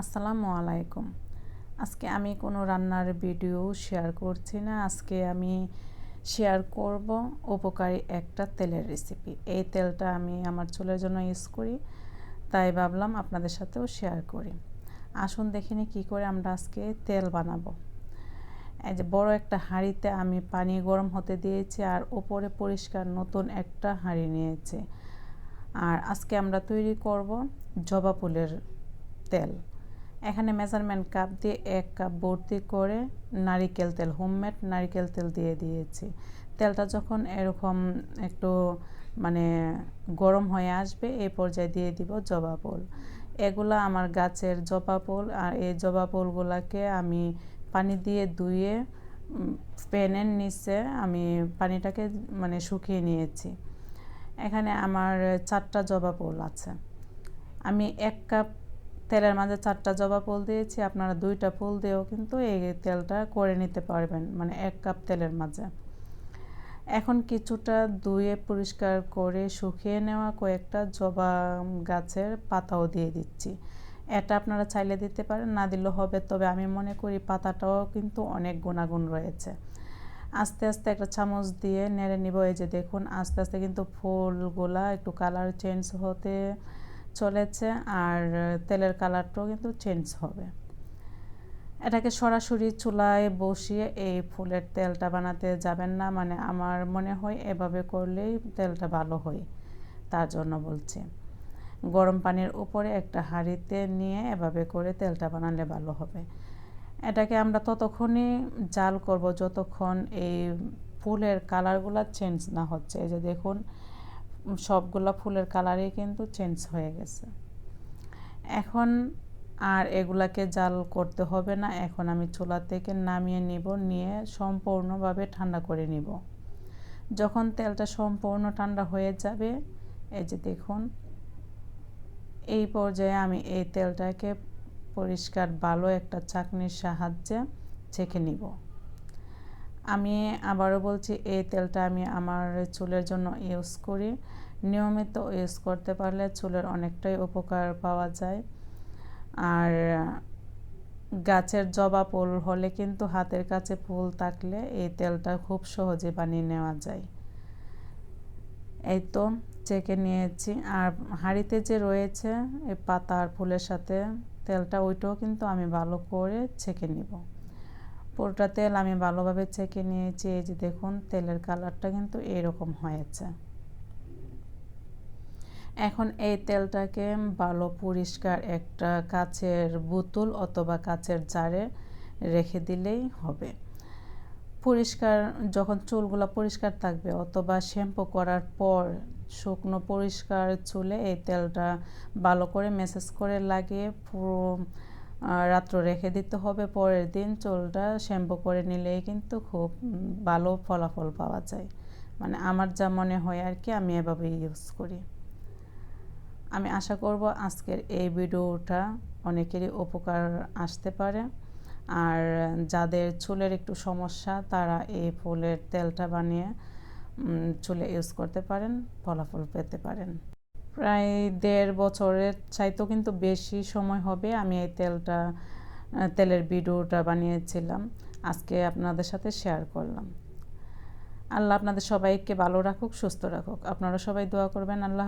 আসসালামু আলাইকুম। আজকে আমি কোনো রান্নার ভিডিও শেয়ার করছি না। আজকে আমি শেয়ার করব উপকারী একটা তেলের রেসিপি এই তেলটা আমি আমার চুলের জন্য ইউজ করি, তাই ভাবলাম আপনাদের সাথেও শেয়ার করি। আসুন দেখিনি কি করে আমরা আজকে তেল বানাবো। এই যে বড় একটা হাঁড়িতে আমি পানি গরম হতে দিয়েছি আর ওপরে পরিষ্কার নতুন একটা হাঁড়ি নিয়েছি। আর আজকে আমরা তৈরি করব জবা ফুলের তেল। এখানে মেজারমেন্ট কাপ দিয়ে এক কাপ ভর্তি করে নারিকেল তেল হোমমেড নারিকেল তেল দিয়ে দিয়েছি। তেলটা যখন এরকম একটু মানে গরম হয়ে আসবে এই পর্যায়ে দিয়ে দিব জবা ফুল। এগুলা আমার গাছের জবা ফুল, আর এই জবা ফুলগুলাকে আমি পানি দিয়ে ধুয়ে প্যানের নিচে আমি পানিটাকে মানে শুকিয়ে নিয়েছি। এখানে আমার চারটা জবা ফুল আছে। আমি এক কাপ তেলের মাঝে চারটা জবা ফুল দিয়েছি, আপনারা দুইটা ফুল দিয়েও কিন্তু এই তেলটা করে নিতে পারবেন মানে এক কাপ তেলের মাঝে। এখন কিছুটা ধুয়ে পরিষ্কার করে শুকিয়ে নেওয়া কয়েকটা জবা গাছের পাতাও দিয়ে দিচ্ছি। এটা আপনারা চাইলে দিতে পারেন, না দিলেও হবে, তবে আমি মনে করি পাতাটাও কিন্তু অনেক গুণাগুণ রয়েছে। আস্তে আস্তে একটা চামচ দিয়ে নেড়ে নিব, এই যে দেখুন, আস্তে আস্তে কিন্তু ফুলগুলা একটু কালার চেঞ্জ হতে চলেছে আর তেলের কালারটাও কিন্তু চেঞ্জ হবে। এটাকে সরাসরি চুলায় বসিয়ে এই ফুলের তেলটা বানাতে যাবেন না মানে আমার মনে হয় এভাবে করলেই তেলটা ভালো হয়, তার জন্য বলছি। গরম পানির উপরে একটা হাঁড়িতে নিয়ে এভাবে করে তেলটা বানালে ভালো হবে। এটাকে আমরা ততক্ষণই জাল করব, যতক্ষণ এই ফুলের কালারগুলো চেঞ্জ না হচ্ছে। এই যে দেখুন সবগুলো ফুলের কালারই কিন্তু চেঞ্জ হয়ে গেছে। এখন আর এগুলাকে জাল করতে হবে না, এখন আমি চুলা থেকে নামিয়ে নিব, নিয়ে সম্পূর্ণভাবে ঠান্ডা করে নিব। যখন তেলটা সম্পূর্ণ ঠান্ডা হয়ে যাবে, এই যে দেখুন, এই পর্যায়ে আমি এই তেলটাকে পরিষ্কার ভালো একটা চাকনির সাহায্যে ছেঁকে নিব। আমি আবারও বলছি, এই তেলটা আমি আমার চুলের জন্য ইউজ করি। নিয়মিত ইউজ করতে পারলে চুলের অনেকটাই উপকার পাওয়া যায়। আর গাছের জবা ফুল হলে কিন্তু হাতের কাছে ফুল থাকলে এই তেলটা খুব সহজে বানিয়ে নেওয়া যায়। এই তো চেকে নিয়েছি। আর হাঁড়িতে যে রয়েছে, এই পাতা আর ফুলের সাথে তেলটা ওইটাও কিন্তু আমি ভালো করে ছেঁকে নিব। পুরোটা তেল আমি ভালোভাবে ছেঁকে নিয়েছি, এই যে দেখুন, তেলের কালারটা কিন্তু এরকম হয়েছে। এখন এই তেলটাকে ভালো পরিষ্কার একটা কাচের বোতল অথবা কাচের জারে রেখে দিলেই হবে। পরিষ্কার, যখন চুলগুলো পরিষ্কার থাকবে অথবা শ্যাম্পু করার পর শুকনো পরিষ্কার চুলে এই তেলটা ভালো করে মেসেজ করে লাগিয়ে পুরো রাত্র রেখে দিতে হবে, পরের দিন চুলটা শ্যাম্পু করে নিলেই কিন্তু খুব ভালো ফলাফল পাওয়া যায়। মানে আমার যা মনে হয় আর কি, আমি এভাবে ইউজ করি। আমি আশা করব আজকের এই ভিডিওটা অনেকেরই উপকার আসতে পারে। আর যাদের চুলের একটু সমস্যা, তারা এই ফুলের তেলটা বানিয়ে চুলে ইউজ করতে পারেন, ফলাফল পেতে পারেন। প্রায় দেড় বছরের চাইতেও কিন্তু বেশি সময় হবে আমি এই তেলটা তেলের ভিডিওটা বানিয়েছিলাম। আজকে আপনাদের সাথে শেয়ার করলাম। আল্লাহ আপনাদের সবাইকে ভালো রাখুক, সুস্থ রাখুক। আপনারা সবাই দোয়া করবেন, আল্লাহ